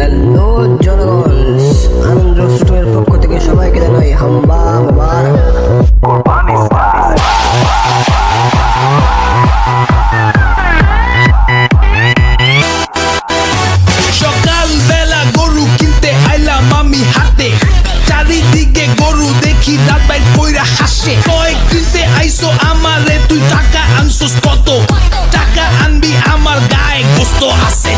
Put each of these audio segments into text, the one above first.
Hello জনগণ। আনন্দ স্টুডিওর পক্ষ থেকে সবাইকে জানাই হাম্বা মোবারক সকাল বেলা গরু কিনতে আইলাম আমি হাতে। চারিদিকে গরু দেখি দাদাই কইরা হাসে কয় কিনতে আইসো আমারে, তুই টাকা আনছস কত? টাকা আনবি, আমার গায়ে গোস্ত আছে।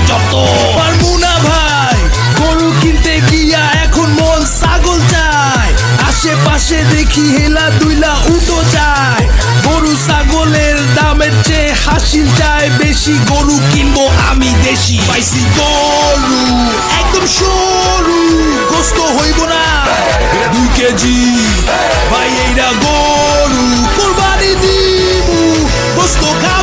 আশেপাশে দেখি হেলা দুইলা উটো যায় গরু ছাগলের দামের চেয়ে হাসিল চায়। বেশি গরু কিনবো আমি দেশি। পাইছি গরু, একদম সরু। গোস্ত হইব না, দুই কেজি। ভাই এইটা গরু, কোরবানি দিবু গোস্ত খাবু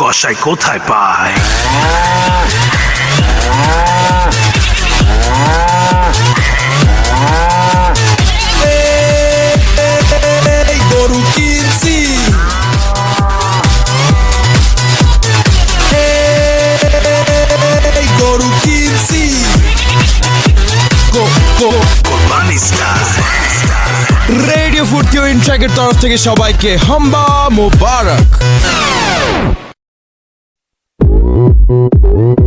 কষাই কোথায় পায়? গরু কিনছি। গরু কিনছি। রেডিও ফুর্তি ও ইনট্রাকের তরফ থেকে সবাইকে হাম্বা মোবারক। Mm-hmm.